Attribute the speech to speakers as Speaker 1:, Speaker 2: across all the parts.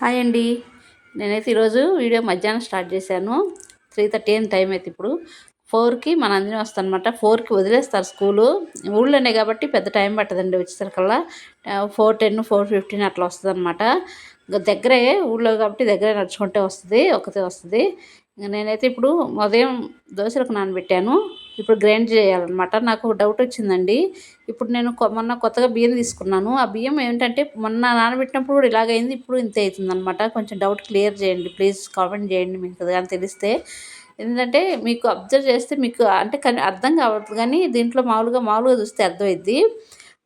Speaker 1: Hi అండి. నేనైతే ఈరోజు వీడియో మధ్యాహ్నం స్టార్ట్ చేశాను. త్రీ థర్టీ అయిన టైం అయితే ఇప్పుడు. ఫోర్కి మన అందరం వస్తానమాట ఫోర్కి వదిలేస్తారు స్కూలు. ఊళ్ళోనే కాబట్టి పెద్ద టైం పట్టదండి వచ్చేసరికల్లా. ఫోర్ టెన్ ఫోర్ ఫిఫ్టీన్ అట్లా వస్తుంది అనమాట దగ్గరే ఊళ్ళో కాబట్టి దగ్గరే నడుచుకుంటే వస్తుంది ఒకతే వస్తుంది. నేనైతే ఇప్పుడు ఉదయం దోశలకు నానబెట్టాను. ఇప్పుడు గ్రైండ్ చేయాలన్నమాట. నాకు డౌట్ వచ్చిందండి. ఇప్పుడు నేను మొన్న కొత్తగా బియ్యం తీసుకున్నాను. ఆ బియ్యం ఏంటంటే మొన్న నానబెట్టినప్పుడు కూడా ఇలాగైంది ఇప్పుడు ఇంతే అవుతుందన్నమాట. కొంచెం డౌట్ క్లియర్ చేయండి ప్లీజ్ కామెంట్ చేయండి మీకు కానీ తెలిస్తే. ఎందుకంటే మీకు అబ్జర్వ్ చేస్తే మీకు అంటే అర్థం కావద్దు కానీ దీంట్లో మామూలుగా మామూలుగా చూస్తే అర్థమైద్ది.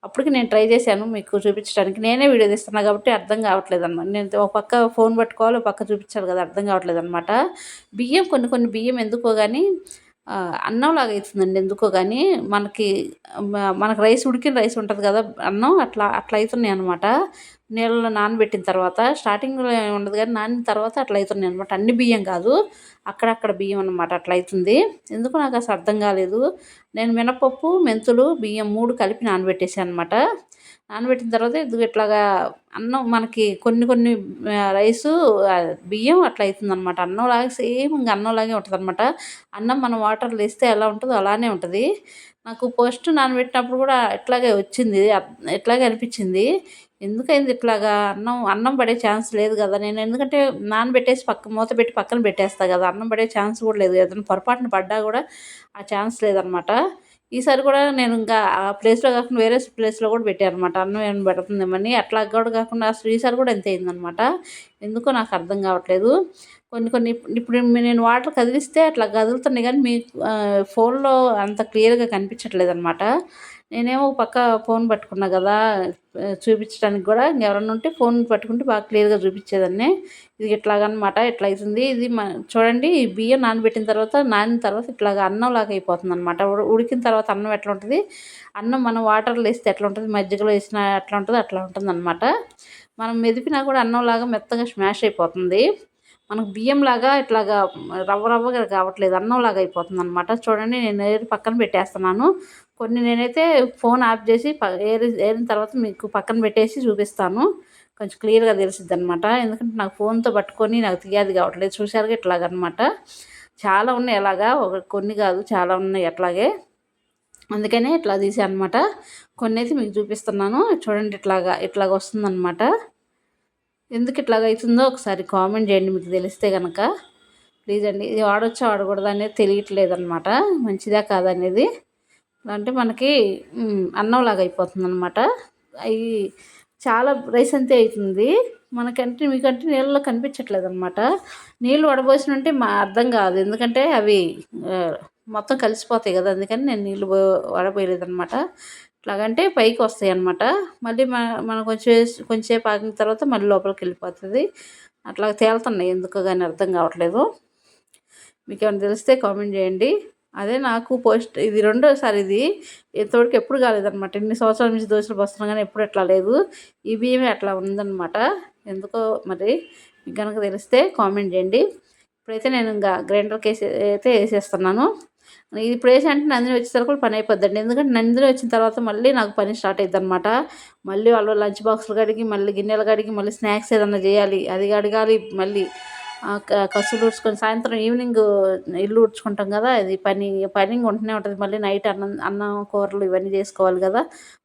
Speaker 1: అప్పటికి నేను ట్రై చేశాను మీకు చూపించడానికి. నేనే వీడియో తీస్తున్నా కాబట్టి అర్థం కావట్లేదు అనమాట నేను ఒక పక్క ఫోన్ పట్టుకోవాలి ఒక పక్క చూపించాలి కదా అర్థం కావట్లేదు అనమాట బియ్యం కొన్ని కొన్ని బియ్యం ఎందుకో కానీ అన్నంలాగా అవుతుందండి ఎందుకో కానీ మనకి మనకు రైస్ ఉడికిన రైస్ ఉంటుంది కదా అన్నం అట్లా అట్లా అవుతున్నాయి అనమాట నీళ్ళలో నానబెట్టిన తర్వాత స్టార్టింగ్లో ఉండదు కానీ నానిన తర్వాత అట్లా అవుతున్నాయి అనమాట అన్ని బియ్యం కాదు అక్కడక్కడ బియ్యం అనమాట అట్లా అవుతుంది ఎందుకు నాకు అసలు అర్థం కాలేదు. నేను మినపప్పు మెంతులు బియ్యం మూడు కలిపి నానబెట్టేసాను అనమాట నానబెట్టిన తర్వాత ఇది ఇట్లాగా అన్నం మనకి కొన్ని కొన్ని రైసు బియ్యం అట్లా అవుతుంది అనమాట అన్నంలాగా సేమ్ ఇంకా అన్నంలాగే ఉంటుంది అనమాట అన్నం మనం వాటర్ వేస్తే ఎలా ఉంటుందో అలానే ఉంటుంది. నాకు ఫస్ట్ నానబెట్టినప్పుడు కూడా ఇట్లాగే వచ్చింది. ఇట్లాగే అనిపించింది. ఎందుకైంది ఇట్లాగా? అన్నం అన్నం పడే ఛాన్స్ లేదు కదా. నేను ఎందుకంటే నానబెట్టేసి పక్క మూత పెట్టి పక్కన పెట్టేస్తా కదా. అన్నం పడే ఛాన్స్ కూడా లేదు. ఏదైనా పొరపాటున పడ్డా కూడా ఆ ఛాన్స్ లేదనమాట ఈసారి కూడా నేను ఇంకా ఆ ప్లేస్లో కాకుండా వేరే ప్లేస్లో కూడా పెట్టాను అనమాట అన్నం ఏమైనా పెడుతుందేమని అట్లా కూడా కాకుండా అసలు ఈసారి కూడా ఎంత అయిందనమాట ఎందుకో నాకు అర్థం కావట్లేదు. కొన్ని కొన్ని ఇప్పుడు నేను వాటర్ కదిలిస్తే అట్లా కదులుతున్నాయి కానీ మీ ఫోన్లో అంత క్లియర్గా కనిపించట్లేదు అనమాట నేనేమో పక్క ఫోన్ పట్టుకున్నా కదా చూపించడానికి కూడా ఎవరన్నా ఉంటే ఫోన్ పట్టుకుంటే బాగా క్లియర్గా చూపించేదాన్ని. ఇది ఇట్లాగనమాట ఇట్లా అవుతుంది ఇది చూడండి బియ్యం నానబెట్టిన తర్వాత నానిన తర్వాత ఇట్లాగ అన్నం లాగా అయిపోతుంది అనమాట ఉడికిన తర్వాత అన్నం ఎట్లా ఉంటుంది? అన్నం మనం వాటర్లో వేస్తే ఎట్లా ఉంటుంది? మజ్జిగలో వేసిన ఎట్లా ఉంటుంది అట్లా ఉంటుంది అనమాట మనం మెదిపినా కూడా అన్నంలాగా మెత్తగా స్మాష్ అయిపోతుంది. మనకు బియ్యంలాగా ఇట్లాగా రవ్వ రవ్వగా కావట్లేదు అన్నంలాగా అయిపోతుంది అనమాట చూడండి నేను ఏరి పక్కన పెట్టేస్తున్నాను. కొన్ని నేనైతే ఫోన్ ఆఫ్ చేసి ఏరి ఏరిన తర్వాత మీకు పక్కన పెట్టేసి చూపిస్తాను. కొంచెం క్లియర్గా తెలిసిద్ది అనమాట ఎందుకంటే నాకు ఫోన్తో పట్టుకొని నాకు తీయాది కావట్లేదు. చూసారుగా ఇట్లాగనమాట చాలా ఉన్నాయి ఎలాగా ఒక కొన్ని కాదు చాలా ఉన్నాయి అట్లాగే. అందుకనే ఇట్లా తీసాను అనమాట కొన్ని అయితే మీకు చూపిస్తున్నాను. చూడండి ఇట్లాగా ఇట్లాగ వస్తుందన్నమాట. ఎందుకు ఇట్లాగ అవుతుందో ఒకసారి కామెంట్ చేయండి మీకు తెలిస్తే కనుక ప్లీజ్ అండి ఇది ఆడొచ్చా వాడకూడదు అనేది తెలియట్లేదు అనమాట మంచిదా కాదనేది అంటే మనకి అన్నంలాగా అయిపోతుంది అనమాట అవి చాలా రైస్ అంతే అవుతుంది మనకంటే మీకంటే నీళ్ళలో కనిపించట్లేదు అనమాట నీళ్ళు వడబోసినంటే మా అర్థం కాదు. ఎందుకంటే అవి మొత్తం కలిసిపోతాయి కదా అందుకని నేను నీళ్ళు వడపోయలేదు అనమాట ఇట్లాగంటే పైకి వస్తాయి అనమాట మళ్ళీ మన మనం కొంచెం కొంచెంసేపు ఆగిన తర్వాత మళ్ళీ లోపలికి వెళ్ళిపోతుంది అట్లా తేలుతున్నాయి. ఎందుకు కానీ అర్థం కావట్లేదు. మీకు ఏమైనా తెలిస్తే కామెంట్ చేయండి. అదే నాకు పోస్ట్ ఇది రెండోసారి ఇది. ఇంతవరకు ఎప్పుడు కాలేదనమాట ఎన్ని సంవత్సరాల నుంచి దోశలు పోస్తున్నాం కానీ ఎప్పుడు ఎట్లా లేదు. ఈ బియ్యమే అట్లా ఉందన్నమాట. ఎందుకో మరి మీకు కనుక తెలిస్తే కామెంట్ చేయండి. ఇప్పుడైతే నేను ఇంకా గ్రైండర్కి వేసి అయితే వేసేస్తున్నాను. ఇది ఇప్పుడు వేసి అంటే నందిని వచ్చేసరికి పని అయిపోద్దండి. ఎందుకంటే నందిని వచ్చిన తర్వాత మళ్ళీ నాకు పని స్టార్ట్ అవుతుంది అనమాట మళ్ళీ వాళ్ళు లంచ్ బాక్సులు కడిగి మళ్ళీ గిన్నెలు కడిగి మళ్ళీ స్నాక్స్ ఏదన్నా చేయాలి అది కడగాలి మళ్ళీ కసులు ఊడ్చుకొని సాయంత్రం ఈవినింగ్ ఇల్లు ఊడ్చుకుంటాం కదా అది పని పని ఉంటూనే ఉంటుంది. మళ్ళీ నైట్ అన్నం అన్నం కూరలు ఇవన్నీ చేసుకోవాలి కదా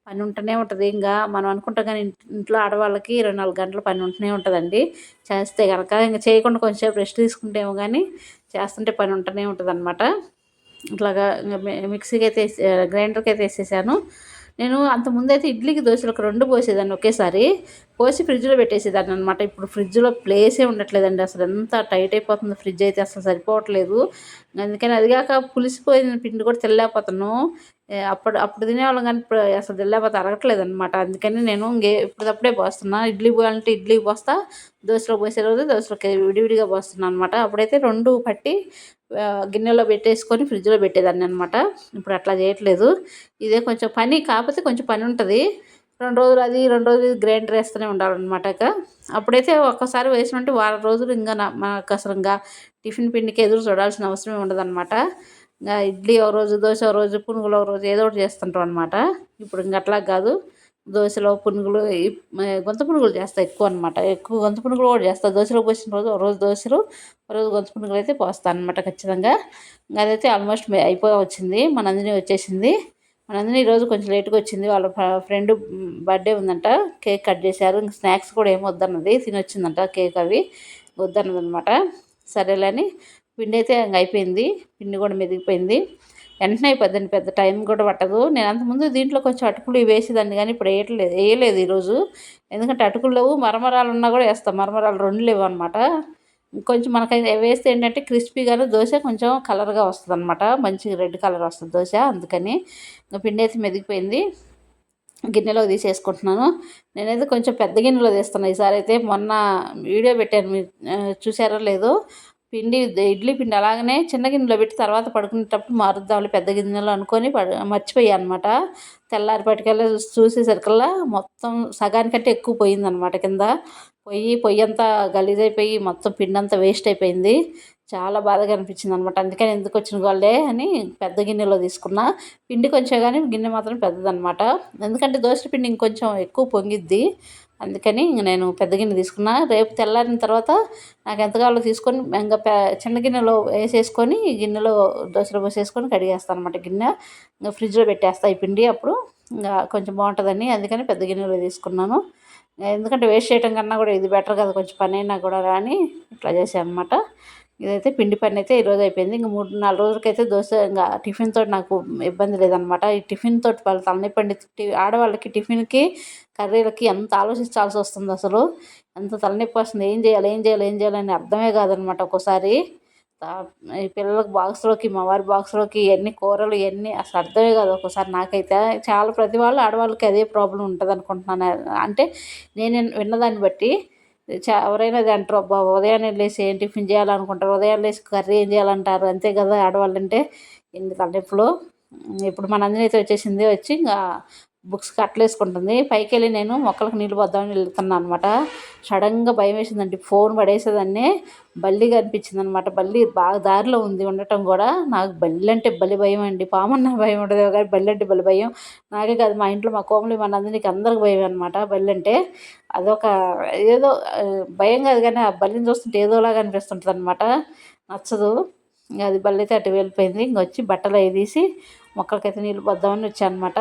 Speaker 1: పని ఉంటూనే ఉంటుంది. ఇంకా మనం అనుకుంటాం కానీ ఇంట్లో ఆడవాళ్ళకి ఇరవై నాలుగు గంటల పని ఉంటూనే ఉంటుందండి. చేస్తే కనుక ఇంకా చేయకుండా కొంచెంసేపు రెస్ట్ తీసుకుంటేమో కానీ చేస్తుంటే పని ఉంటూనే ఉంటుంది అనమాట ఇట్లాగా మిక్సీకి అయితే గ్రైండర్కి అయితే వేసేసాను. నేను అంతకుముందు అయితే ఇడ్లీకి దోశలకు రెండు పోసేదాన్ని ఒకేసారి. పోసి ఫ్రిడ్జ్లో పెట్టేసేదాన్ని అనమాట ఇప్పుడు ఫ్రిడ్జ్లో ప్లేసే ఉండట్లేదండి. అసలు ఎంత టైట్ అయిపోతుంది ఫ్రిడ్జ్ అయితే అసలు సరిపోవట్లేదు. అందుకని అదిగాక పులిసిపోయిన పిండి కూడా తెల్లేకపోతాను అప్పుడు అప్పుడు తినేవాళ్ళం కానీ ఇప్పుడు అసలు తెల్లేకపోతే అరగట్లేదు అనమాట అందుకని నేను ఇంకే ఇప్పుడప్పుడే పోస్తున్నా. ఇడ్లీ పోయాలంటే ఇడ్లీ పోస్తా. దోశలో పోసే రోజు దోశలోకి విడివిడిగా పోస్తున్నాను అనమాట అప్పుడైతే రెండు పట్టి గిన్నెలో పెట్టేసుకొని ఫ్రిడ్జ్లో పెట్టేదాన్ని అనమాట ఇప్పుడు అట్లా చేయట్లేదు. ఇదే కొంచెం పని. కాకపోతే కొంచెం పని ఉంటుంది. రెండు రోజులు అది రెండు రోజులు గ్రైండర్ వేస్తూనే ఉండాలన్నమాట అప్పుడైతే ఒక్కసారి వేసినట్టు వారం రోజులు ఇంకా మనకు అసలు ఇంకా టిఫిన్ పిండికి ఎదురు చూడాల్సిన అవసరమే ఉండదన్నమాట. ఇంకా ఇడ్లీ ఒక రోజు దోశ ఒక రోజు పునుగులు ఒక రోజు ఏదో ఒకటి చేస్తుంటాం అనమాట ఇప్పుడు ఇంక అట్లా కాదు. దోశలో పునుగులు గొంత పునుగులు చేస్తా ఎక్కువ అనమాట ఎక్కువ గొంత పునుగులు కూడా చేస్తా. దోశలో పోసిన రోజు ఒక రోజు దోశలు ఒక రోజు గొంత పునుగులు అయితే పోస్తాను అనమాట ఖచ్చితంగా. అదైతే ఆల్మోస్ట్ అయిపోయి వచ్చింది. మన అందరినీ వచ్చేసింది. మనందరం ఈరోజు కొంచెం లేట్గా వచ్చింది. వాళ్ళ ఫ్రెండ్ బర్త్డే ఉందంట. కేక్ కట్ చేశారు. ఇంక స్నాక్స్ కూడా ఏమి వద్దన్నది. తినొచ్చిందంట కేక్ అవి. వద్దన్నది అనమాట సరేలేని. పిండి అయితే అయిపోయింది. పిండి కూడా మెదిగిపోయింది. వెంటనే అయిపోద్దండి. పెద్ద టైం కూడా పట్టదు. నేను అంతకుముందు దీంట్లో కొంచెం అటుకులు వేసేదాన్ని కానీ ఇప్పుడు వేయట్లేదు. వేయలేదు ఈరోజు ఎందుకంటే అటుకులు లేవు. మరమరాలు ఉన్నా కూడా వేస్తాం. మరమరాలు రెండు లేవు అనమాట కొంచెం మనకి వేస్తే ఏంటంటే క్రిస్పీగాను దోశ కొంచెం కలర్గా వస్తుంది అనమాట మంచిగా రెడ్ కలర్ వస్తుంది దోశ. అందుకని పిండి అయితే మెదిగిపోయింది. గిన్నెలో తీసేసుకుంటున్నాను. నేనైతే కొంచెం పెద్ద గిన్నెలో తీస్తున్నాను ఈసారి అయితే మొన్న వీడియో పెట్టాను. మీరు చూసారో లేదో పిండి ఇడ్లీ పిండి అలాగనే చిన్న గిన్నెలో పెట్టి తర్వాత పడుకునేటప్పుడు మారుద్దాంలే పెద్ద గిన్నెలో అనుకొని మర్చిపోయా అనమాట తెల్లారిపాటికల్లా చూసేసరికల్లా మొత్తం సగానికంటే ఎక్కువ పోయిందనమాట కింద. పొయ్యి పొయ్యి అంతా గలీజ్ అయిపోయి మొత్తం పిండి అంతా వేస్ట్ అయిపోయింది. చాలా బాధగా అనిపించింది అనమాట అందుకని ఎందుకు వచ్చిన వాళ్ళే అని పెద్ద గిన్నెలో తీసుకున్నా. పిండి కొంచెం కానీ గిన్నె మాత్రం పెద్దదనమాట ఎందుకంటే దోశ పిండి ఇంకొంచెం ఎక్కువ పొంగిద్ది. అందుకని ఇంక నేను పెద్ద గిన్నె తీసుకున్నా. రేపు తెల్లారిన తర్వాత నాకు ఎంత కావాలో తీసుకొని ఇంకా చిన్న గిన్నెలో వేసేసుకొని గిన్నెలో దోశలు పోసేసుకొని కడిగేస్తాను అనమాట గిన్నె. ఇంకా ఫ్రిడ్జ్లో పెట్టేస్తా ఈ పిండి అప్పుడు. ఇంకా కొంచెం బాగుంటుందని అందుకని పెద్ద గిన్నెలో తీసుకున్నాను. ఎందుకంటే వేస్ట్ చేయడం కన్నా కూడా ఇది బెటర్ కదా కొంచెం పని అయినా కూడా రాని ఇట్లా చేసాను అనమాట ఇదైతే పిండి పని అయితే ఈరోజు అయిపోయింది. ఇంకా మూడు నాలుగు రోజులకైతే దోశ ఇంకా టిఫిన్ తోటి నాకు ఇబ్బంది లేదనమాట ఈ టిఫిన్ తోటి వాళ్ళు తలనొప్పి ఆడవాళ్ళకి టిఫిన్కి కర్రీలకి ఎంత ఆలోచించాల్సి వస్తుంది అసలు? ఎంత తలనొప్పి వస్తుంది? ఏం చేయాలి? ఏం చేయాలి? ఏం చేయాలని అర్థమే కాదనమాట ఒక్కోసారి. ఈ పిల్లలకి బాక్స్లోకి మా వారి బాక్స్లోకి ఎన్ని కూరలు ఎన్ని అసలు అర్థమే కాదు ఒక్కోసారి నాకైతే. చాలా ప్రతి వాళ్ళు ఆడవాళ్ళకి అదే ప్రాబ్లం ఉంటుంది అనుకుంటున్నాను అంటే నేను విన్నదాన్ని బట్టి ఎవరైనా అది అంటారు అబ్బా ఉదయాన్నే లేసి ఏం టిఫిన్ చేయాలనుకుంటారు ఉదయం లేసి కర్రీ ఏం చేయాలంటారు అంతే కదా ఆడవాళ్ళంటే. ఎన్ని తలనొప్పులు ఇప్పుడు మన అందరితో వచ్చేసింది వచ్చి ఇంకా బుక్స్కి అట్లేసుకుంటుంది పైకి వెళ్ళి నేను మొక్కలకు నీళ్ళు పోద్దామని వెళ్తున్నాను అనమాట సడన్గా భయం వేసిందండి. ఫోన్ పడేసేదాన్ని బల్లి కనిపించింది అనమాట బల్లి బాగా దారిలో ఉంది ఉండటం కూడా. నాకు బల్లి అంటే బలి భయం అండి. పామన్న భయం ఉండదు కానీ బల్లి అంటే బలి భయం. నాకే కాదు మా ఇంట్లో మా కోమలి మా నందినికి అందరికి భయం అనమాట బల్లి అంటే అదొక ఏదో భయం కాదు కానీ ఆ బల్లిని చూస్తుంటే ఏదోలాగా అనిపిస్తుంటుంది అనమాట నచ్చదు. అది బల్లి అటు వెళ్ళిపోయింది. ఇంకొచ్చి బట్టలు అవి తీసి మొక్కలకైతే నీళ్ళు పోద్దామని వచ్చానమాట.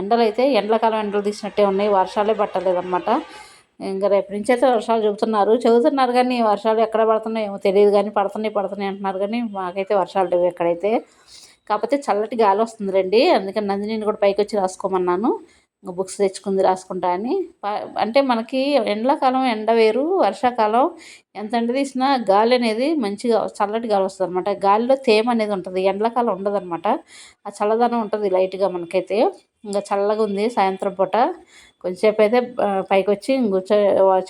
Speaker 1: ఎండలు అయితే ఎండలకాలం ఎండలు తీసినట్టే ఉన్నాయి. వర్షాలే పట్టలేదన్నమాట. ఇంకా రేపు నుంచి అయితే వర్షాలు చెబుతున్నారు చదువుతున్నారు కానీ వర్షాలు ఎక్కడ పడుతున్నాయో ఏమో తెలియదు కానీ పడుతున్నాయి పడుతున్నాయి అంటున్నారు కానీ మాకైతే వర్షాలు లేవు ఎక్కడైతే. కాకపోతే చల్లటి గాలి వస్తుంది రండి. అందుకని నందిని కూడా పైకి వచ్చి రాసుకోమన్నాను. బుక్స్ తెచ్చుకుంది రాసుకుంటా అని. అంటే మనకి ఎండాకాలం ఎండ వేరు వర్షాకాలం ఎంత ఎండ తీసినా గాలి అనేది మంచిగా చల్లటి గాలి వస్తుంది అనమాట గాలిలో తేమ అనేది ఉంటుంది ఎండాకాలం ఉండదు అనమాట ఆ చల్లదనం ఉంటుంది లైట్గా మనకైతే. ఇంకా చల్లగా ఉంది సాయంత్రం పూట. కొంచెంసేపు అయితే పైకి వచ్చి కూర్చో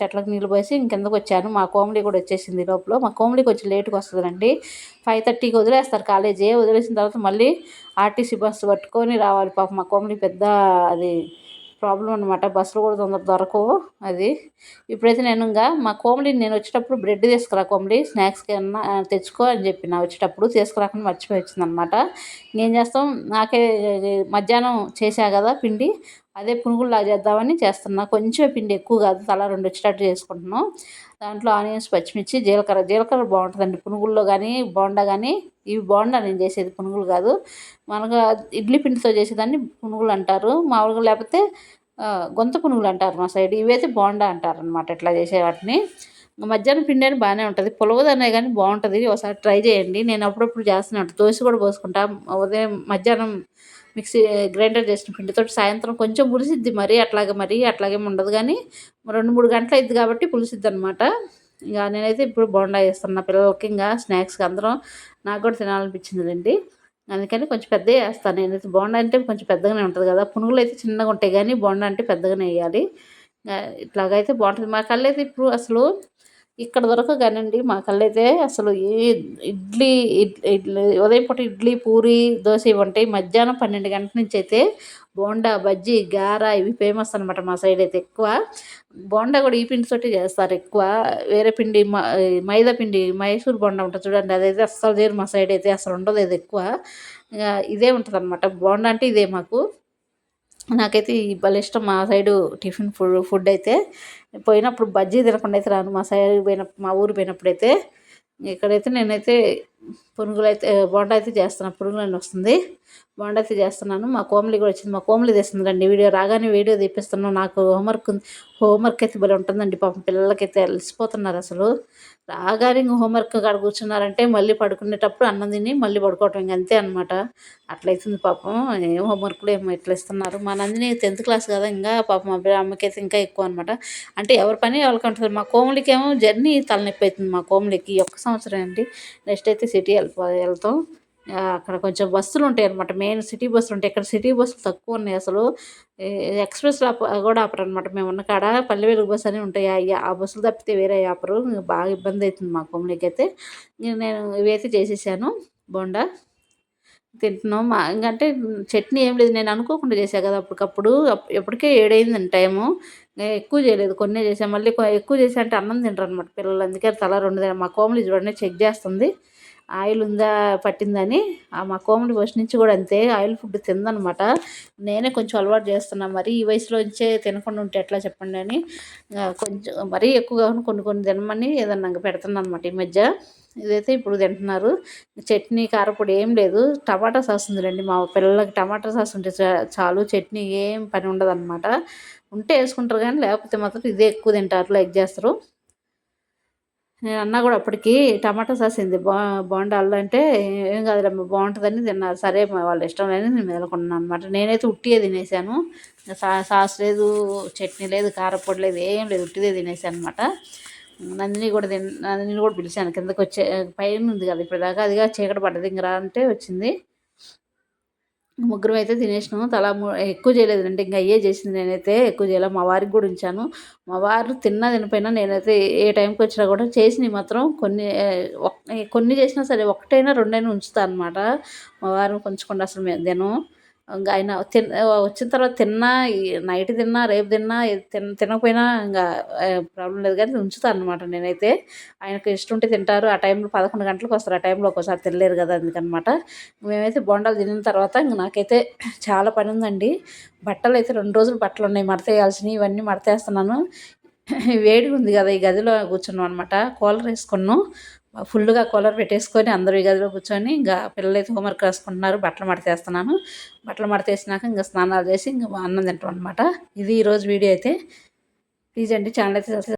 Speaker 1: చెట్లకు నీళ్ళు పోసి ఇంకెందుకు వచ్చాను. మా కోమలి కూడా వచ్చేసింది లోపల. మా కోమలి కొంచెం లేట్గా వస్తుందండి. ఫైవ్ థర్టీకి వదిలేస్తారు కాలేజీ. వదిలేసిన తర్వాత మళ్ళీ ఆర్టీసీ బస్సు పట్టుకొని రావాలి. పాప మా కోమలి పెద్ద అది ప్రాబ్లం అనమాట బస్సులు కూడా తొందర దొరకవు అది. ఇప్పుడైతే నేను ఇంకా మా కోమలిని నేను వచ్చేటప్పుడు బ్రెడ్ తీసుకురా కోమలి. స్నాక్స్కి ఏమన్నా తెచ్చుకో అని చెప్పిన వచ్చేటప్పుడు తీసుకురాకుండా మర్చిపోయి వచ్చిందనమాట నేను చేస్తాం? నాకే మధ్యాహ్నం చేశా కదా పిండి. అదే పునుగుల్లా చేద్దామని చేస్తున్నా. కొంచెం పిండి ఎక్కువ కాదు తల రెండు వచ్చేటట్టు చేసుకుంటున్నాం. దాంట్లో ఆనియన్స్ పచ్చిమిర్చి జీలకర్ర. జీలకర్ర బాగుంటుందండి పునుగుల్లో కానీ బోండా కానీ ఇవి బోండా నేను చేసేది పునుగులు కాదు. మనకు ఇడ్లీ పిండితో చేసేదాన్ని పునుగులు అంటారు. మామూలుగా లేకపోతే గొంత పునుగులు అంటారు మా సైడ్. ఇవైతే బోండా అంటారు అనమాట ఇట్లా చేసే వాటిని. మధ్యాహ్నం పిండి అని బాగానే ఉంటుంది. పులవదనే కానీ బాగుంటుంది. ఒకసారి ట్రై చేయండి. నేను అప్పుడప్పుడు చేస్తున్నాను దోశ కూడా పోసుకుంటా. ఉదయం మధ్యాహ్నం మిక్సీ గ్రైండర్ చేసిన పిండితో సాయంత్రం కొంచెం పులిసిద్ది మరి. అట్లాగే మరి అట్లాగే ఉండదు కానీ రెండు మూడు గంటలు అయింది కాబట్టి పులిసిద్ది అనమాట ఇంకా నేనైతే ఇప్పుడు బోండా చేస్తున్నా పిల్లలకి ఇంకా స్నాక్స్కి అందరం నాకు కూడా తినాలనిపించింది అందుకని కొంచెం పెద్ద వేస్తాను. నేనైతే బోండా అంటే కొంచెం పెద్దగానే ఉంటుంది కదా. పునుగులు అయితే చిన్నగా ఉంటాయి కానీ బోండా అంటే పెద్దగానే వేయాలి. ఇట్లాగైతే బాగుంటుంది మా కళ్ళు అయితే ఇప్పుడు అసలు ఇక్కడ దొరకగానండి మా కళ్ళైతే అసలు ఏ ఇడ్లీ ఇడ్లీ ఉదయం పూట ఇడ్లీ పూరి దోశ ఇవి ఉంటాయి మధ్యాహ్నం పన్నెండు గంటల నుంచి అయితే బోండా బజ్జీ గార ఇవి ఫేమస్ అనమాట మా సైడ్ అయితే ఎక్కువ. బోండా కూడా ఈ పిండితోటి చేస్తారు ఎక్కువ. వేరే పిండి మైదా పిండి మైసూర్ బోండా ఉంటుంది చూడండి అదైతే అస్సలు చేయరు మా సైడ్ అయితే అసలు ఉండదు అది ఎక్కువ. ఇదే ఉంటుంది అనమాట బోండా అంటే ఇదే మాకు. నాకైతే ఈ భలే ఇష్టం. మా సైడు టిఫిన్ ఫుడ్ ఫుడ్ అయితే పోయినప్పుడు బజ్జీ తినకుండా అయితే రాను. మా సైడ్ పోయిన మా ఊరు పోయినప్పుడైతే ఇక్కడైతే నేనైతే పునుగులు అయితే బోండా అయితే చేస్తున్నాను పునుగులు అని వస్తుంది. బోండా అయితే చేస్తున్నాను. మా కోమలి కూడా వచ్చింది. మా కోమలి తెస్తుంది రండి వీడియో రాగానే వీడియో తీపిస్తున్నాను. నాకు హోంవర్క్ హోంవర్క్ అయితే భలే ఉంటుందండి. పాపం పిల్లలకైతే అలసిపోతున్నారు అసలు. రాగానే ఇంక హోంవర్క్ కాడ కూర్చున్నారంటే మళ్ళీ పడుకునేటప్పుడు అన్నం తిని మళ్ళీ పడుకోవటం ఇంక అంతే అనమాట అట్లయితుంది పాపం. ఏం హోంవర్క్లు ఏమో ఎట్లా ఇస్తున్నారు. మా నందిని టెన్త్ క్లాస్ కదా ఇంకా పాపం మా అమ్మకైతే ఇంకా ఎక్కువ అనమాట అంటే ఎవరి పని ఎవరికి ఉంటుంది మా కోమలికి ఏమో జర్నీ తలనొప్పి అవుతుంది మా కోమలికి. ఒక్క సంవత్సరం అండి. నెక్స్ట్ అయితే సిటీ వెళ్ళిపో వెళ్తాం. అక్కడ కొంచెం బస్సులు ఉంటాయి అనమాట మెయిన్ సిటీ బస్సులు ఉంటాయి. ఇక్కడ సిటీ బస్సులు తక్కువ ఉన్నాయి అసలు. ఎక్స్ప్రెస్ కూడా ఆపరు అనమాట మేము ఉన్న కాడ పల్లె వెలుగు బస్సు అని ఉంటాయి. ఆ బస్సులు తప్పితే వేరే ఆపరు. బాగా ఇబ్బంది అవుతుంది మా కొమ్మలికి అయితే. నేను ఇవైతే చేసేసాను. బోండా తింటున్నాం. మా ఇంకంటే చట్నీ ఏం లేదు. నేను అనుకోకుండా చేశాను కదా అప్పటికప్పుడు. ఎప్పటికే ఏడైంది టైము. ఎక్కువ చేయలేదు. కొన్ని చేసాను మళ్ళీ ఎక్కువ చేసా అంటే అన్నం తింటారు అనమాట పిల్లలు. అందుకే తల రెండు మా కోమలి చూడండి చెక్ చేస్తుంది. ఆయిల్ ఉందా పట్టిందని మా కోమలి ఫస్ట్ నుంచి కూడా అంతే ఆయిల్ ఫుడ్ తిందనమాట. నేనే కొంచెం అలవాటు చేస్తున్నాను మరి ఈ వయసులోంచే తినకుండా ఉంటే ఎట్లా చెప్పండి అని కొంచెం మరీ ఎక్కువగా కొన్ని కొన్ని తినమని ఏదన్నా పెడుతున్నాను అనమాట ఈ మధ్య. ఇదైతే ఇప్పుడు తింటున్నారు. చట్నీ కారపొడి ఏం లేదు. టమాటా సాస్ ఉందిలేండి. మా పిల్లలకి టమాటా సాస్ ఉంటే చాలు. చట్నీ ఏం పని ఉండదు అనమాట ఉంటే వేసుకుంటారు కానీ లేకపోతే మాత్రం ఇదే ఎక్కువ తింటారు. లైక్ చేస్తారు. నేను అన్నా కూడా అప్పటికి టమాటా సాస్ ఏంది? బా బాగుండాలి అంటే ఏం కాదులేమ్మా బాగుంటుందని తిన్నారు. సరే వాళ్ళ ఇష్టం లేని నేను మెదలుకున్నాను అనమాట నేనైతే ఉట్టియే తినేసాను. సా సాస్ లేదు చట్నీ లేదు కారపొడి లేదు ఏం లేదు ఉట్టిదే తినేసాను అనమాట నందిని కూడా తిన్ నందిని కూడా పిలిచాను. కిందకి వచ్చే పైన ఉంది కదా ఇప్పుడు దాకా అదిగా చీకటి పడ్డది ఇంక రా అంటే వచ్చింది. ముగ్గురం అయితే తినేసినాము. తలా ఎక్కువ చేయలేదు. అంటే ఇంకా అయ్యే చేసింది నేనైతే ఎక్కువ చేయలేదు మా వారికి కూడా ఉంచాను. మా వారు తిన్నా తినపోయినా నేనైతే ఏ టైంకి వచ్చినా కూడా చేసినవి మాత్రం కొన్ని కొన్ని చేసినా సరే ఒకటైనా రెండైనా ఉంచుతాను అనమాట మా వారిని కొంచెం అసలు మేము తినము. ఇంకా ఆయన తిన్ వచ్చిన తర్వాత తిన్నా నైట్ తిన్నా రేపు తిన్నా తిన తినకపోయినా ఇంకా ప్రాబ్లం లేదు కానీ ఉంచుతాను అనమాట నేనైతే. ఆయనకు ఇష్టం ఉంటే తింటారు. ఆ టైంలో పదకొండు గంటలకు వస్తారు. ఆ టైంలో ఒక్కోసారి తినలేరు కదా అందుకనమాట. మేమైతే బొండాలు తినిన తర్వాత ఇంక నాకైతే చాలా పని ఉందండి. బట్టలు అయితే రెండు రోజులు బట్టలు ఉన్నాయి. మడతేయాల్సినవి ఇవన్నీ మడతేస్తున్నాను. వేడిగా ఉంది కదా ఈ గదిలో కూర్చున్నాం అనమాట కూలర్ వేసుకున్నాం. ఫుల్గా కూలర్ పెట్టేసుకొని అందరూ ఈ గదిలో కూర్చొని ఇంకా పిల్లలైతే హోంవర్క్ రాసుకుంటున్నారు. బట్టలు మడతేస్తున్నాను. బట్టలు మడతేసినాక ఇంకా స్నానాలు చేసి ఇంకా అన్నం తింటాం అనమాట ఇది ఈరోజు వీడియో అయితే. ప్లీజ్ అండి ఛానల్ అయితే